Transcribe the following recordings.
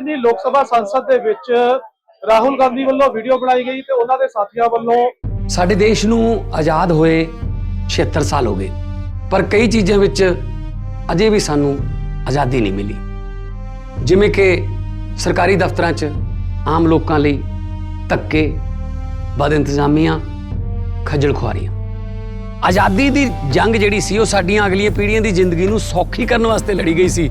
ਬੀਤੇ ਲੋਕ ਸਭਾ ਸੰਸਦ ਦੇ ਵਿੱਚ ਰਾਹੁਲ ਗਾਂਧੀ ਵੱਲੋਂ ਵੀਡੀਓ ਬਣਾਈ ਗਈ ਤੇ ਉਹਨਾਂ ਦੇ ਸਾਥੀਆਂ ਵੱਲੋਂ ਸਾਡੇ ਦੇਸ਼ ਨੂੰ ਆਜ਼ਾਦ ਹੋਏ 76 ਸਾਲ ਹੋ ਗਏ, ਪਰ ਕਈ ਚੀਜ਼ਾਂ ਵਿੱਚ ਅਜੇ ਵੀ ਸਾਨੂੰ ਆਜ਼ਾਦੀ ਨਹੀਂ ਮਿਲੀ। ਜਿਵੇਂ ਕਿ ਸਰਕਾਰੀ ਦਫ਼ਤਰਾਂ 'ਚ ਆਮ ਲੋਕਾਂ ਲਈ ਧੱਕੇ, ਬਦ ਇੰਤਜ਼ਾਮੀਆਂ, ਖੱਜਲ ਖੁਆਰੀਆਂ। ਆਜ਼ਾਦੀ ਦੀ ਜੰਗ ਜਿਹੜੀ ਸੀ, ਉਹ ਸਾਡੀਆਂ ਅਗਲੀਆਂ ਪੀੜ੍ਹੀਆਂ ਦੀ ਜ਼ਿੰਦਗੀ ਨੂੰ ਸੌਖੀ ਕਰਨ ਵਾਸਤੇ ਲੜੀ ਗਈ ਸੀ।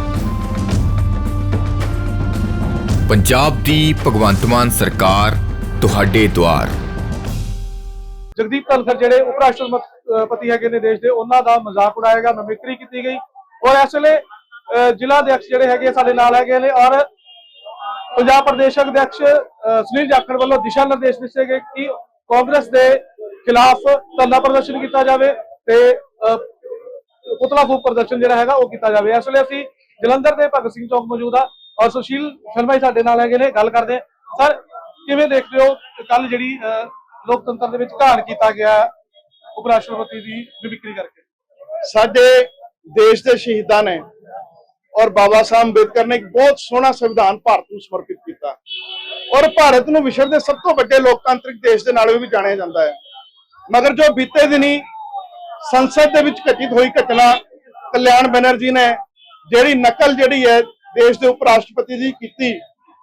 ਪੰਜਾਬ ਦੀ ਭਗਵੰਤ ਮਾਨ ਸਰਕਾਰ, ਤੁਹਾਡੇ ਦੁਆਰ। ਜਗਦੀਪ ਧਨਖੜ ਜਿਹੜੇ ਉਪ ਰਾਸ਼ਟਰਪਤੀ ਹੈਗੇ ਨੇ ਦੇਸ਼ ਦੇ, ਉਹਨਾਂ ਦਾ ਮਜ਼ਾਕ ਉਡਾਏਗਾ ਗਿਆ ਕੀਤੀ ਗਈ। ਔਰ ਇਸ ਵੇਲੇ ਜ਼ਿਲ੍ਹਾ ਅਧਿਕਸ਼ ਜਿਹੜੇ ਹੈਗੇ ਸਾਡੇ ਨਾਲ ਹੈਗੇ ਨੇ ਔਰ ਪੰਜਾਬ ਪ੍ਰਦੇਸ਼ ਅਧਿਕਸ਼ ਸੁਨੀਲ ਜਾਖੜ ਵੱਲੋਂ ਦਿਸ਼ਾ ਨਿਰਦੇਸ਼ ਦਿੱਤੇ ਗਏ ਕਿ ਕਾਂਗਰਸ ਦੇ ਖਿਲਾਫ ਧਰਨਾ ਪ੍ਰਦਰਸ਼ਨ ਕੀਤਾ ਜਾਵੇ ਤੇ ਪੁਤਲਾ ਫੂਕ ਪ੍ਰਦਰਸ਼ਨ ਜਿਹੜਾ ਹੈਗਾ ਉਹ ਕੀਤਾ ਜਾਵੇ। ਇਸ ਵੇਲੇ ਅਸੀਂ ਜਲੰਧਰ ਦੇ ਭਗਤ ਸਿੰਘ ਚੌਕ ਮੌਜੂਦ ਆ। ਔਰ ਸੁਸ਼ੀਲ ਸ਼ਰਮਾ ਜੀ ਸਾਡੇ ਨਾਲ ਹੈਗੇ ਨੇ, ਗੱਲ ਕਰਦੇ ਸਰ, ਕਿਵੇਂ ਦੇਖਦੇ ਹੋ ਕੱਲ ਜਿਹੜੀ ਲੋਕਤੰਤਰ ਦੇ ਵਿੱਚ ਘਾਣ ਕੀਤਾ ਗਿਆ ਉਪ ਰਾਸ਼ਟਰਪਤੀ ਦੀ ਵਿਕਰੀ ਕਰਕੇ? ਸਾਡੇ ਦੇਸ਼ ਦੇ ਸ਼ਹੀਦਾਂ ਨੇ ਔਰ ਬਾਬਾ ਸਾਹਿਬ ਅੰਬੇਦਕਰ ਨੇ ਇੱਕ ਬਹੁਤ ਸੋਹਣਾ ਸੰਵਿਧਾਨ ਭਾਰਤ ਨੂੰ ਸਮਰਪਿਤ ਕੀਤਾ। ਔਰ ਭਾਰਤ ਨੂੰ ਵਿਸ਼ਵ ਦੇ ਸਭ ਤੋਂ ਵੱਡੇ ਲੋਕਤਾਂਤਰਿਕ ਦੇਸ਼ ਦੇ ਨਾਲ ਵੀ ਜਾਣਿਆ ਜਾਂਦਾ ਹੈ। ਮਗਰ ਜੋ ਬੀਤੇ ਦਿਨੀ ਸੰਸਦ ਦੇ ਵਿੱਚ ਘਟਿਤ ਹੋਈ ਘਟਨਾ, ਕਲਿਆਣ ਬੈਨਰਜੀ ਨੇ ਜਿਹੜੀ ਨਕਲ ਜਿਹੜੀ ਹੈ ਦੇਸ਼ ਦੇ ਉਪ ਰਾਸ਼ਟਰਪਤੀ ਦੀ ਕੀਤੀ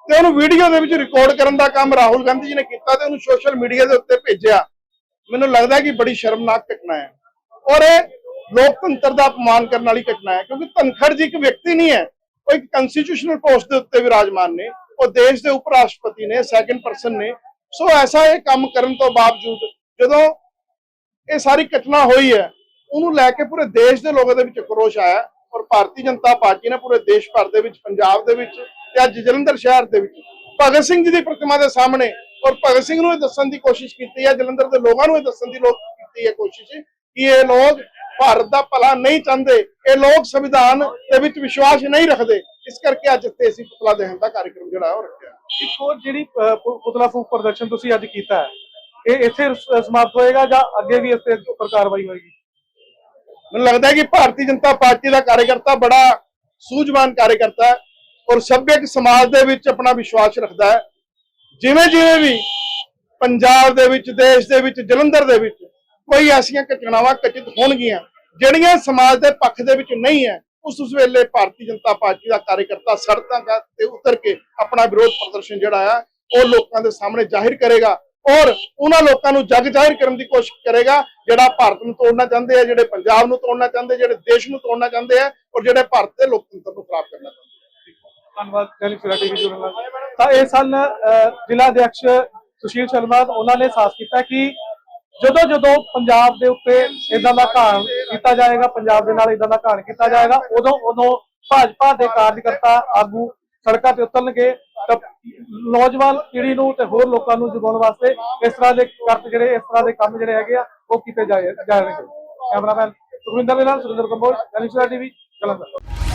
ਤੇ ਉਹਨੂੰ ਵੀਡੀਓ ਦੇ ਵਿੱਚ ਰਿਕਾਰਡ ਕਰਨ ਦਾ ਕੰਮ ਰਾਹੁਲ ਗਾਂਧੀ ਜੀ ਨੇ ਕੀਤਾ ਤੇ ਉਹਨੂੰ ਸੋਸ਼ਲ ਮੀਡੀਆ ਦੇ ਉੱਤੇ ਭੇਜਿਆ। ਮੈਨੂੰ ਲੱਗਦਾ ਕਿ ਬੜੀ ਸ਼ਰਮਨਾਕ ਘਟਨਾ ਹੈ। ਔਰ ਇਹ ਲੋਕਤੰਤਰ ਦਾ ਅਪਮਾਨ ਕਰਨ ਵਾਲੀ ਘਟਨਾ ਹੈ, ਕਿਉਂਕਿ ਧਨਖੜ ਜੀ ਇੱਕ ਵਿਅਕਤੀ ਨਹੀਂ ਹੈ, ਉਹ ਇੱਕ ਕਨਸਟੀਟਿਊਸ਼ਨਲ ਪੋਸਟ ਦੇ ਉੱਤੇ ਵਿਰਾਜਮਾਨ ਨੇ। ਉਹ ਦੇਸ਼ ਦੇ ਉਪ ਰਾਸ਼ਟਰਪਤੀ ਨੇ ਸੈਕੰਡ ਪਰਸਨ ਨੇ। ਸੋ ਐਸਾ ਇਹ ਕੰਮ ਕਰਨ ਤੋਂ ਬਾਵਜੂਦ ਜਦੋਂ ਇਹ ਸਾਰੀ ਘਟਨਾ ਹੋਈ ਹੈ, ਉਹਨੂੰ ਲੈ ਕੇ ਪੂਰੇ ਦੇਸ਼ ਦੇ ਲੋਕਾਂ ਦੇ ਵਿੱਚ ਕਰੋਸ਼ ਆਇਆ। ਔਰ ਭਾਰਤੀ ਜਨਤਾ ਪਾਰਟੀ ਨੇ ਪੂਰੇ ਦੇਸ਼ ਭਰ ਦੇ ਵਿੱਚ, ਪੰਜਾਬ ਦੇ ਵਿੱਚ ਤੇ ਅੱਜ ਜਲੰਧਰ ਸ਼ਹਿਰ ਦੇ ਵਿੱਚ ਭਗਤ ਸਿੰਘ ਜੀ ਦੀ ਪ੍ਰਤਿਮਾ ਦੇ ਸਾਹਮਣੇ ਔਰ ਭਗਤ ਸਿੰਘ ਨੂੰ ਇਹ ਦੱਸਣ ਦੀ ਕੋਸ਼ਿਸ਼ ਕੀਤੀ ਹੈ, ਜਲੰਧਰ ਦੇ ਲੋਕਾਂ ਨੂੰ ਇਹ ਦੱਸਣ ਦੀ ਲੋਕ ਕੀਤੀ ਹੈ ਕੋਸ਼ਿਸ਼ ਕਿ ਇਹ ਲੋਕ ਭਾਰਤ ਦਾ ਭਲਾ ਨਹੀਂ ਚਾਹੁੰਦੇ, ਇਹ ਲੋਕ ਸੰਵਿਧਾਨ ਦੇ ਵਿੱਚ ਵਿਸ਼ਵਾਸ ਨਹੀਂ ਰੱਖਦੇ। ਇਸ ਕਰਕੇ ਅੱਜ ਇੱਥੇ ਅਸੀਂ ਪੁਤਲਾ ਦੇਣ ਦਾ ਕਾਰਜਕ੍ਰਮ ਜਿਹੜਾ ਉਹ ਰੱਖਿਆ। ਇੱਕ ਹੋਰ ਜਿਹੜੀ ਪੁਤਲਾ ਫੂਕ ਪ੍ਰਦਰਸ਼ਨ ਤੁਸੀਂ ਅੱਜ ਕੀਤਾ ਹੈ, ਇਹ ਇੱਥੇ ਸਮਾਪਤ ਹੋਏਗਾ ਜਾਂ ਅੱਗੇ ਵੀ ਇਸ ਤੇ ਉੱਪਰ ਕਾਰਵਾਈ ਹੋਏਗੀ? ਮੈਨੂੰ ਲੱਗਦਾ ਹੈ ਕਿ ਭਾਰਤੀ ਜਨਤਾ ਪਾਰਟੀ ਦਾ ਕਾਰਜਕਰਤਾ ਬੜਾ ਸੂਝਵਾਨ ਕਾਰਜਕਰਤਾ ਹੈ ਔਰ ਸੱਭਿਅਕ ਸਮਾਜ ਦੇ ਵਿੱਚ ਆਪਣਾ ਵਿਸ਼ਵਾਸ ਰੱਖਦਾ ਹੈ। ਜਿਵੇਂ ਜਿਵੇਂ ਵੀ ਪੰਜਾਬ ਦੇ ਵਿੱਚ, ਦੇਸ਼ ਦੇ ਵਿੱਚ, ਜਲੰਧਰ ਦੇ ਵਿੱਚ ਕੋਈ ਐਸੀਆਂ ਘਟਨਾਵਾਂ ਘਟਿਤ ਹੋਣਗੀਆਂ, ਜਿਹੜੀਆਂ ਸਮਾਜ ਦੇ ਪੱਖ ਦੇ ਵਿੱਚ ਨਹੀਂ ਹੈ, ਉਸ ਉਸ ਵੇਲੇ ਭਾਰਤੀ ਜਨਤਾ ਪਾਰਟੀ ਦਾ ਕਾਰਜਕਰਤਾ ਸੜਕਾਂ ਦਾ ਤੇ ਉਤਰ ਕੇ ਆਪਣਾ ਵਿਰੋਧ ਪ੍ਰਦਰਸ਼ਨ ਜਿਹੜਾ ਆ, ਉਹ ਲੋਕਾਂ ਦੇ ਸਾਹਮਣੇ ਜ਼ਾਹਿਰ ਕਰੇਗਾ। ਔਰ ਉਹਨਾਂ ਲੋਕਾਂ ਨੂੰ ਜਗ ਜ਼ਾਹਿਰ ਕਰਨ ਦੀ ਕੋਸ਼ਿਸ਼ ਕਰੇਗਾ, ਜਿਹੜਾ ਭਾਰਤ ਨੂੰ ਤੋੜਨਾ ਚਾਹੁੰਦੇ ਆ, ਜਿਹੜੇ ਪੰਜਾਬ ਨੂੰ ਤੋੜਨਾ ਚਾਹੁੰਦੇ, ਜਿਹੜੇ ਦੇਸ਼ ਨੂੰ ਤੋੜਨਾ ਚਾਹੁੰਦੇ ਆ, ਔਰ ਜਿਹੜੇ ਭਾਰਤ ਦੇ ਲੋਕਤੰਤਰ ਨੂੰ ਖਰਾਬ ਕਰਨਾ ਚਾਹੁੰਦੇ ਆ। ਧੰਨਵਾਦ ਟੈਲੀਫਿਰਾ ਟੀਵੀ ਜੁੜਨ ਲਈ। ਤਾਂ ਇਹ ਸਨ ਜ਼ਿਲ੍ਹਾ ਅਧਿਕਸ਼ ਸੁਸ਼ੀਲ ਸ਼ਰਮਾ, ਉਹਨਾਂ ਨੇ ਸਾਫ਼ ਕੀਤਾ ਕਿ ਜਦੋਂ ਜਦੋਂ ਪੰਜਾਬ ਦੇ ਉੱਤੇ ਇਦਾਂ ਦਾ ਘਾਣ ਕੀਤਾ ਜਾਏਗਾ, ਪੰਜਾਬ ਦੇ ਨਾਲ ਇਦਾਂ ਦਾ ਘਾਣ ਕੀਤਾ ਜਾਏਗਾ, ਉਦੋਂ ਉਦੋਂ ਭਾਜਪਾ ਦੇ ਕਾਰਜਕਰਤਾ ਆਗੂ ਸੜਕਾਂ ਤੇ ਉਤਰਨਗੇ ਨੌਜਵਾਨ ਪੀੜ੍ਹੀ ਨੂੰ ਤੇ ਹੋਰ ਲੋਕਾਂ ਨੂੰ ਜਗਾਉਣ ਵਾਸਤੇ ਇਸ ਤਰ੍ਹਾਂ ਦੇ ਕਰਤ ਜਿਹੜੇ, ਇਸ ਤਰ੍ਹਾਂ ਦੇ ਕੰਮ ਜਿਹੜੇ ਹੈਗੇ ਆ, ਉਹ ਕੀਤੇ ਜਾਏ ਜਾਣਗੇ। ਕੈਮਰਾਮੈਨ ਸੁਖਵਿੰਦਰ ਦੇ ਨਾਲ ਸੁਰਿੰਦਰ ਕੰਬੋਜ ਟੈਲੀਫਿਰਾ ਟੀਵੀ, ਜਲੰਧਰ।